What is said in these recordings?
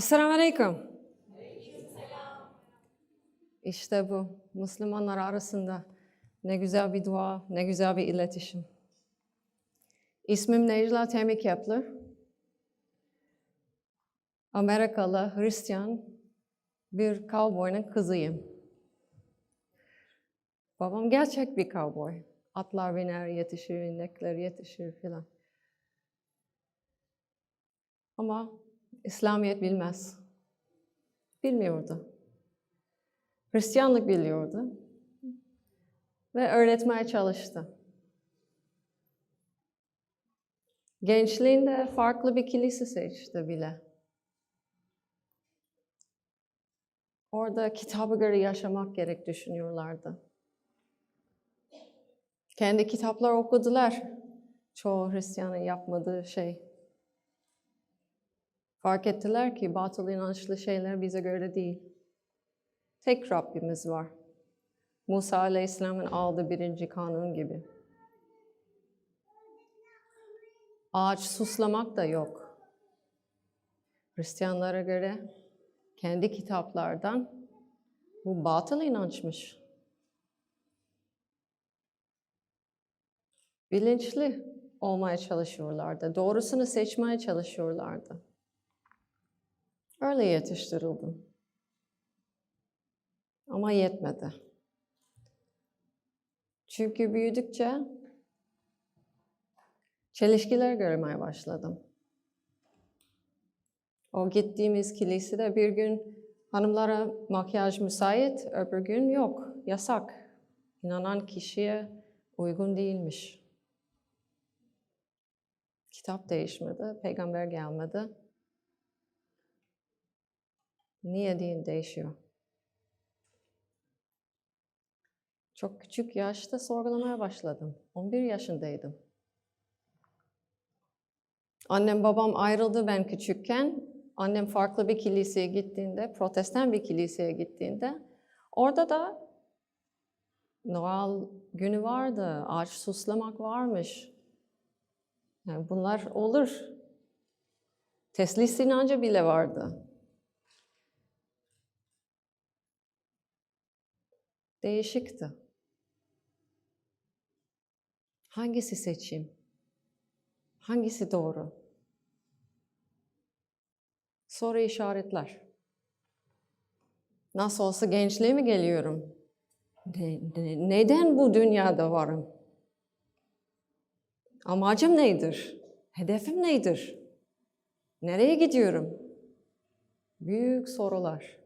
Esselamu Aleyküm. İşte bu. Müslümanlar arasında ne güzel bir dua, ne güzel bir iletişim. İsmim Necla Temik Yaplı. Amerikalı Hristiyan bir cowboy'un kızıyım. Babam gerçek bir cowboy. Atlar biner, yetişir, inekler yetişir filan. Ama İslamiyet bilmez. Bilmiyordu. Hristiyanlık biliyordu. Ve öğretmeye çalıştı. Gençliğinde farklı bir kilise seçti bile. Orada kitabı göre yaşamak gerek düşünüyorlardı. Kendi kitaplar okudular. Çoğu Hristiyanın yapmadığı şey. Fark ettiler ki batıl inançlı şeyler bize göre değil. Tek Rabbimiz var. Musa Aleyhisselam'ın aldığı birinci kanun gibi. Ağaç suslamak da yok. Hristiyanlara göre kendi kitaplardan bu batıl inançmış. Bilinçli olmaya çalışıyorlardı. Doğrusunu seçmeye çalışıyorlardı. Öyle yetiştirildim. Ama yetmedi. Çünkü büyüdükçe çelişkiler görmeye başladım. O gittiğimiz kilisede bir gün hanımlara makyaj müsait, öbür gün yok, yasak. İnanan kişiye uygun değilmiş. Kitap değişmedi, peygamber gelmedi. Niye din değişiyor? Çok küçük yaşta sorgulamaya başladım. 11 yaşındaydım. Annem babam ayrıldı ben küçükken. Annem farklı bir kiliseye gittiğinde, protestan bir kiliseye gittiğinde orada da Noel günü vardı, ağaç suslamak varmış. Yani bunlar olur. Teslis inancı bile vardı. Değişikti. Hangisi seçeyim? Hangisi doğru? Soru işaretler. Nasıl olsa gençliğe mi geliyorum? Ne- ne- neden bu dünyada varım? Amacım nedir? Hedefim nedir? Nereye gidiyorum? Büyük sorular.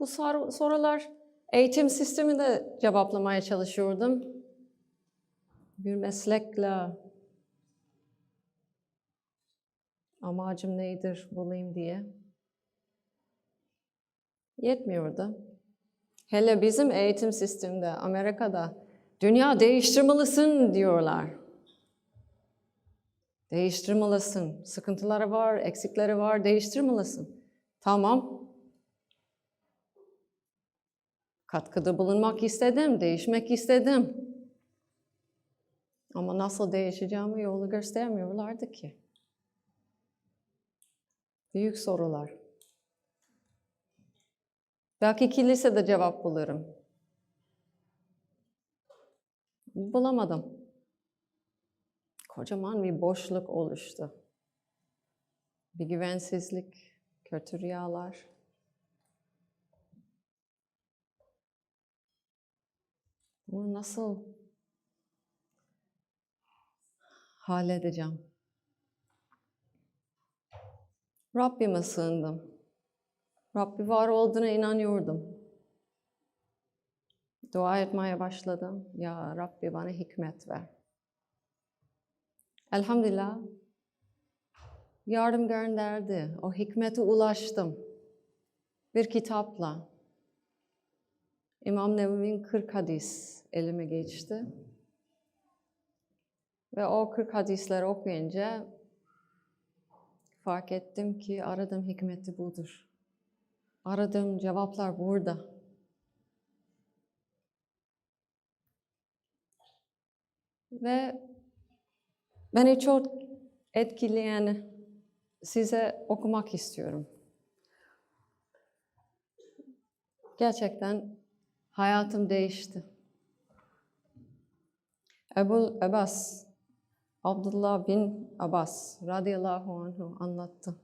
Bu sor- sorular eğitim sisteminde cevaplamaya çalışıyordum. Bir meslekle amacım nedir bulayım diye. Yetmiyordu. Hele bizim eğitim sisteminde Amerika'da dünya değiştirmelisin diyorlar. Değiştirmelisin. Sıkıntıları var, eksikleri var, değiştirmelisin. Tamam, Katkıda bulunmak istedim, değişmek istedim. Ama nasıl değişeceğimi yolu göstermiyorlardı ki. Büyük sorular. Belki kilisede cevap bulurum. Bulamadım. Kocaman bir boşluk oluştu. Bir güvensizlik, kötü rüyalar. Bunu nasıl halledeceğim? Rabbime sığındım. Rabbi var olduğuna inanıyordum. Dua etmeye başladım. Ya Rabbi bana hikmet ver. Elhamdülillah yardım gönderdi. O hikmete ulaştım. Bir kitapla. İmam Nevevi'nin 40 hadis elime geçti. Ve o 40 hadisleri okuyunca fark ettim ki aradığım hikmeti budur. Aradığım cevaplar burada. Ve beni çok etkileyen size okumak istiyorum. Gerçekten hayatım değişti. Ebu Abbas, Abdullah bin Abbas radıyallahu anhu anlattı.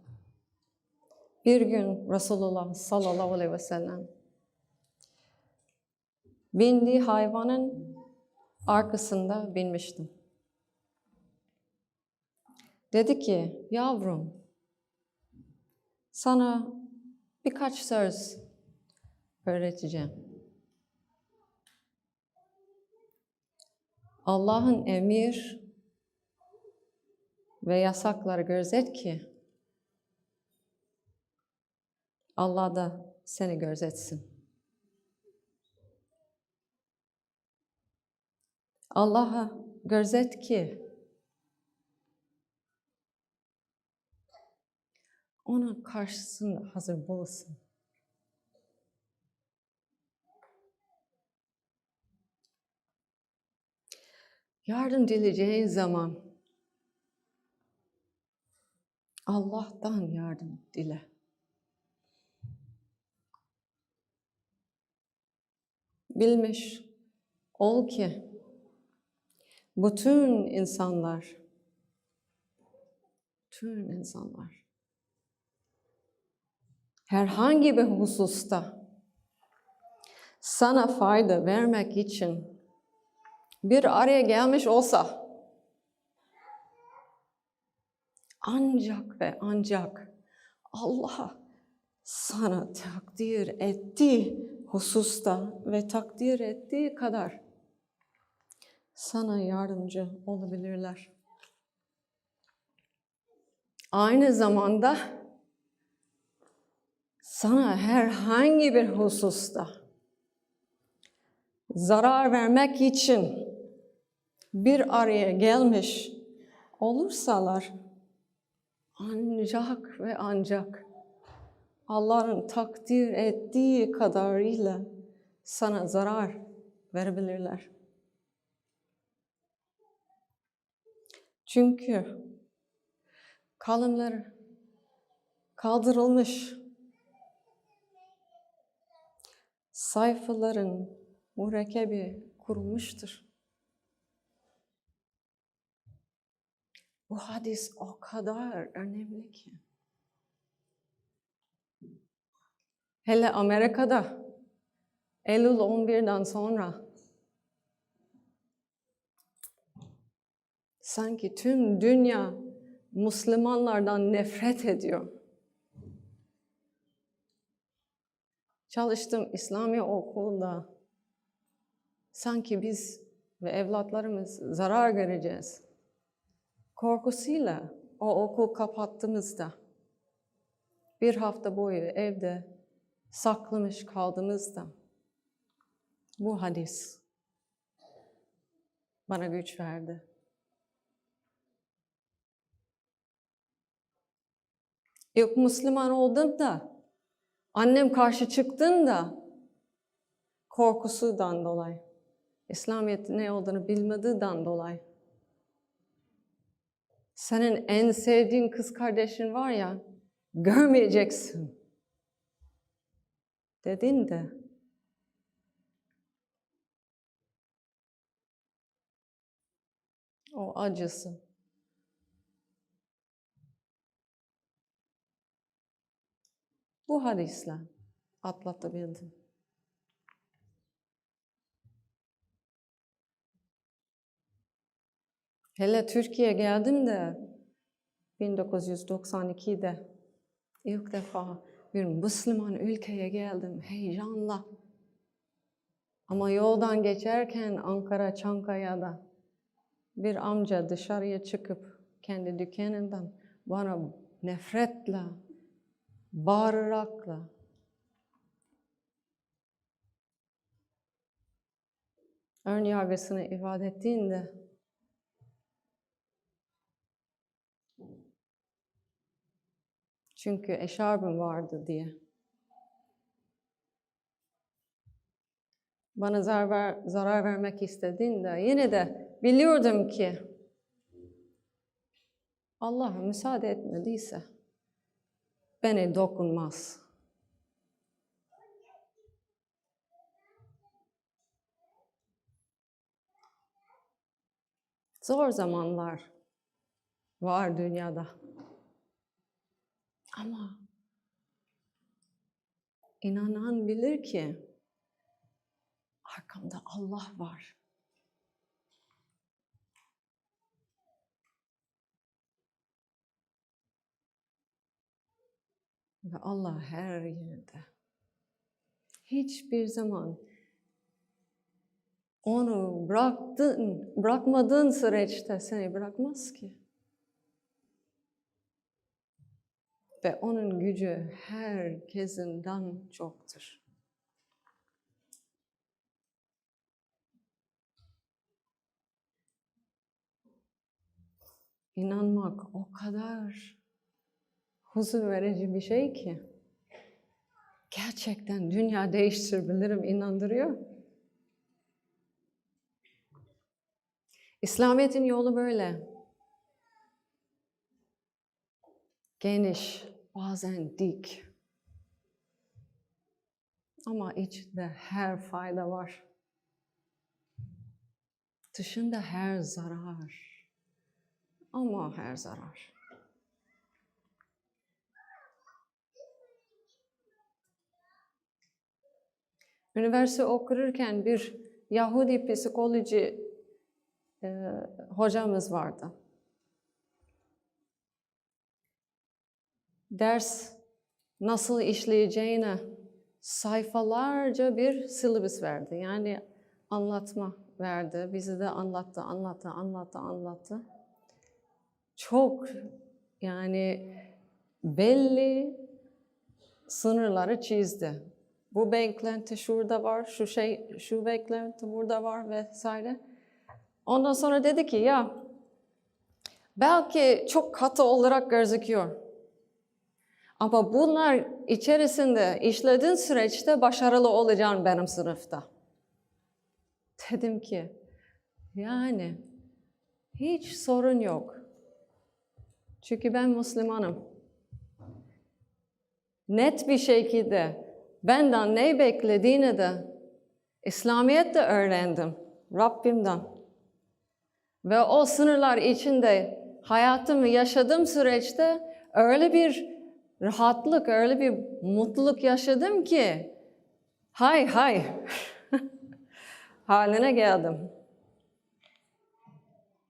Bir gün Resulullah sallallahu aleyhi ve sellem bindiği hayvanın arkasında binmiştim. Dedi ki, yavrum, sana birkaç söz öğreteceğim. Allah'ın emir ve yasakları gözet ki Allah da seni gözetsin. Allah'a gözet ki onun karşısında hazır bulunsun. Yardım dileyeceğin zaman Allah'tan yardım dile. Bilmiş ol ki bütün insanlar bütün insanlar herhangi bir hususta sana fayda vermek için bir araya gelmiş olsa ancak ve ancak Allah sana takdir ettiği hususta ve takdir ettiği kadar sana yardımcı olabilirler. Aynı zamanda sana herhangi bir hususta zarar vermek için bir araya gelmiş olursalar ancak ve ancak Allah'ın takdir ettiği kadarıyla sana zarar verebilirler. Çünkü kalımlar kaldırılmış. Sayfaların mürekkebi kurulmuştur. Bu hadis o kadar önemli ki. Hele Amerika'da Eylül 11'den sonra sanki tüm dünya Müslümanlardan nefret ediyor. Çalıştım İslami okulda. Sanki biz ve evlatlarımız zarar göreceğiz. Korkusuyla o okul kapattığımızda bir hafta boyu evde saklamış kaldığımızda bu hadis bana güç verdi. İlk Müslüman olduğumda, annem karşı çıktığında korkusudan dolayı, İslamiyet'in ne olduğunu bilmediğinden dolayı. Senin en sevdiğin kız kardeşin var ya, görmeyeceksin. Dedin de o acısı bu hadisle atlatabildim. Hele Türkiye'ye geldim de 1992'de ilk defa bir Müslüman ülkeye geldim heyecanla. Ama yoldan geçerken Ankara Çankaya'da bir amca dışarıya çıkıp kendi dükkanından bana nefretle, bağırarakla ön yargısını ifade ettiğinde Çünkü eşarbım vardı diye. Bana zarar, zarar vermek istediğinde yine de biliyordum ki Allah müsaade etmediyse beni dokunmaz. Zor zamanlar var dünyada. Ama inanan bilir ki arkamda Allah var. Ve Allah her yerde. Hiçbir zaman onu bıraktın, bırakmadığın süreçte seni bırakmaz ki. Ve onun gücü herkesinden çoktur. İnanmak o kadar huzur verici bir şey ki. Gerçekten dünya değiştirebilirim inandırıyor. İslamiyet'in yolu böyle. Geniş, bazen dik. Ama içinde her fayda var. Dışında her zarar. Ama her zarar. Üniversite okurken bir Yahudi psikoloji e, hocamız vardı. Ders nasıl işleyeceğine sayfalarca bir syllabus verdi. Yani anlatma verdi. Bizi de anlattı, anlattı, anlattı, anlattı. Çok yani belli sınırları çizdi. Bu beklenti şurada var, şu şey, şu beklenti burada var vesaire. Ondan sonra dedi ki ya belki çok katı olarak gözüküyor. Ama bunlar içerisinde işlediğin süreçte başarılı olacaksın benim sınıfta. Dedim ki yani hiç sorun yok. Çünkü ben Müslümanım. Net bir şekilde benden ne beklediğini de İslamiyet'te öğrendim. Rabbimden. Ve o sınırlar içinde hayatımı yaşadığım süreçte öyle bir rahatlık, öyle bir mutluluk yaşadım ki hay hay haline geldim.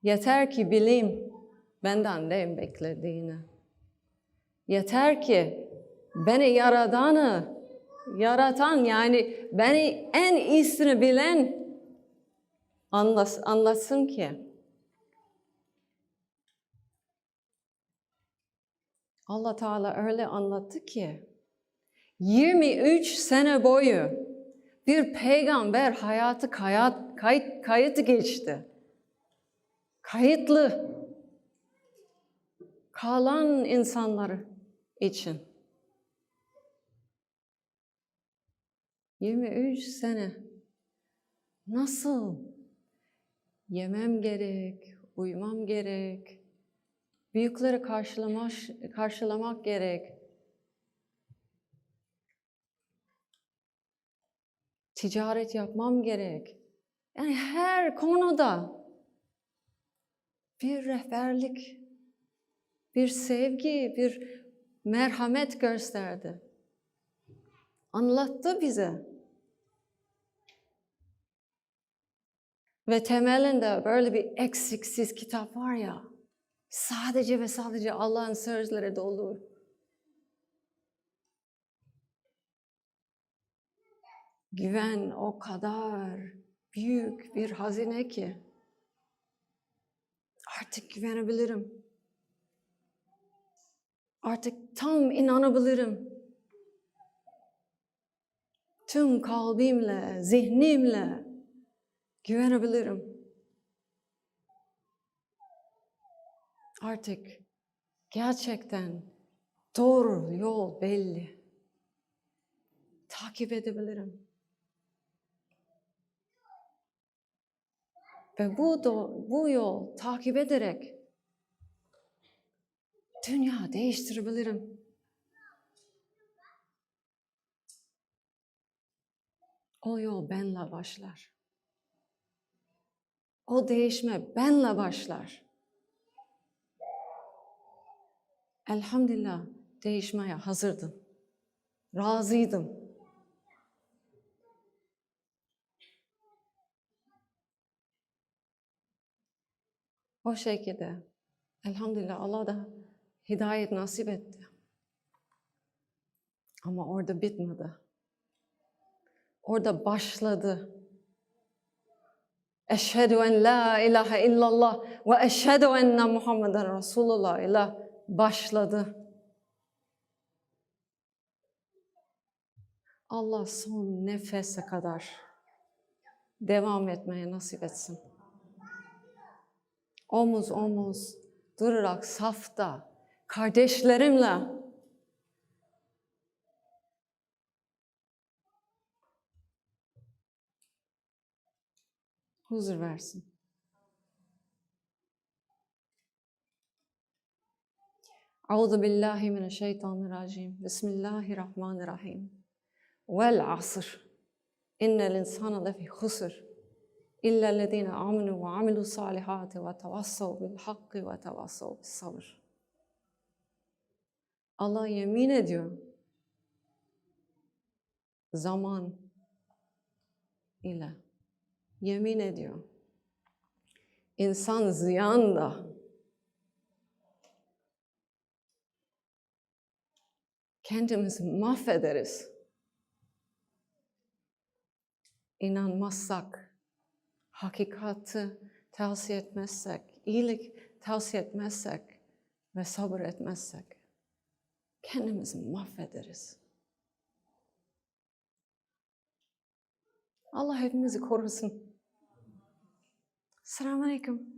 Yeter ki bileyim benden ne beklediğini. Yeter ki beni yaradanı, yaratan yani beni en iyisini bilen anlas, anlatsın ki Allah Teala öyle anlattı ki 23 sene boyu bir peygamber hayatı kayıt, kayıt, kayıt geçti. Kayıtlı kalan insanları için. 23 sene nasıl yemem gerek, uyumam gerek, Büyükleri karşılamak, karşılamak gerek. Ticaret yapmam gerek. Yani her konuda bir rehberlik, bir sevgi, bir merhamet gösterdi. Anlattı bize. Ve temelinde böyle bir eksiksiz kitap var ya. Sadece ve sadece Allah'ın sözleri dolu. Güven o kadar büyük bir hazine ki artık güvenebilirim. Artık tam inanabilirim. Tüm kalbimle, zihnimle güvenebilirim. Artık gerçekten doğru yol belli. Takip edebilirim. Ve bu, do, bu yol takip ederek dünya değiştirebilirim. O yol benle başlar. O değişme benle başlar. Elhamdülillah değişmeye hazırdım. Razıydım. O şekilde elhamdülillah Allah da hidayet nasip etti. Ama orada bitmedi. Orada başladı. Eşhedü en la ilahe illallah ve eşhedü enne Muhammeden Resulullah ile başladı. Allah son nefese kadar devam etmeye nasip etsin. Omuz omuz durarak safta kardeşlerimle huzur versin. Euzu billahi mineşşeytanirracim. Bismillahirrahmanirrahim. Vel asr. İnnel insana lefi husr. İlla ellezine amenu ve amilu salihati ve tevassav bil hakkı ve tevassav bis sabır. Allah yemin ediyor. Zaman ile yemin ediyor. İnsan ziyanda. Kendimizi mahvederiz. İnanmazsak, hakikati tavsiye etmezsek, iyilik tavsiye etmezsek ve sabır etmezsek kendimizi mahvederiz. Allah hepimizi korusun. Selamun Aleyküm.